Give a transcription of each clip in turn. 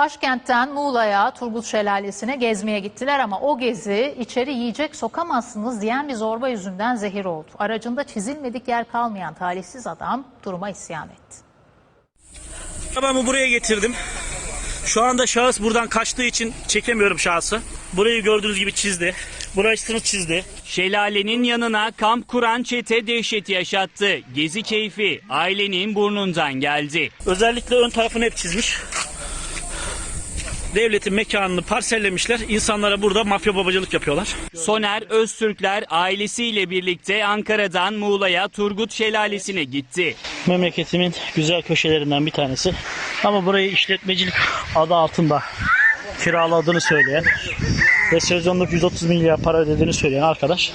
Başkentten Muğla'ya, Turgut Şelalesi'ne gezmeye gittiler ama o gezi içeri yiyecek sokamazsınız diyen bir zorba yüzünden zehir oldu. Aracında çizilmedik yer kalmayan talihsiz adam duruma isyan etti. Arabamı buraya getirdim. Şu anda şahıs buradan kaçtığı için çekemiyorum şahsı. Burayı gördüğünüz gibi çizdi. Burasını çizdi. Şelalenin yanına kamp kuran çete dehşet yaşattı. Gezi keyfi ailenin burnundan geldi. Özellikle ön tarafını hep çizmiş. Devletin mekanını parsellemişler. İnsanlara burada mafya babacılık yapıyorlar. Soner Öztürkler ailesiyle birlikte Ankara'dan Muğla'ya Turgut Şelalesi'ne gitti. Memleketimin güzel köşelerinden bir tanesi. Ama burayı işletmecilik adı altında kiraladığını söyleyen ve sezonluk 130 milyar para ödediğini söyleyen arkadaş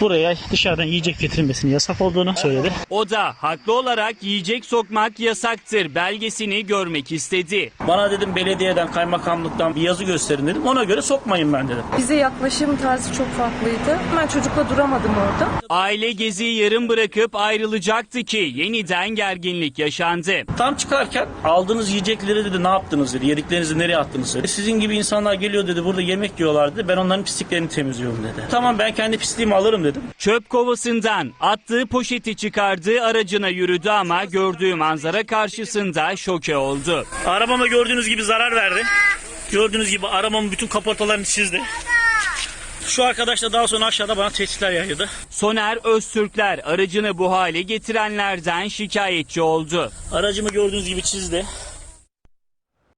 buraya dışarıdan yiyecek getirilmesinin yasak olduğunu söyledi. O da haklı olarak yiyecek sokmak yasaktır belgesini görmek istedi. Bana dedim belediyeden, kaymakamlıktan bir yazı gösterin dedim. Ona göre sokmayın ben dedim. Bize yaklaşım tarzı çok farklıydı. Ben çocukla duramadım orada. Aile geziyi yarım bırakıp ayrılacaktı ki yeniden gerginlik yaşandı. Tam çıkarken aldığınız yiyecekleri dedi ne yaptınız dedi. Yediklerinizi nereye attınız dedi. Sizin gibi insanlar geliyor dedi burada yemek yiyorlar dedi. Ben onların pisliklerini temizliyorum dedi. Tamam ben kendi pisliğimi alırım dedim. Çöp kovasından attığı poşeti çıkardı aracına yürüdü ama gördüğü manzara karşısında şoke oldu. Arabama gördüğünüz gibi zarar verdi. Gördüğünüz gibi arabamın bütün kaportalarını çizdi. Şu arkadaş da daha sonra aşağıda bana tehditler yaydı. Soner Öztürkler aracını bu hale getirenlerden şikayetçi oldu. Aracımı gördüğünüz gibi çizdi.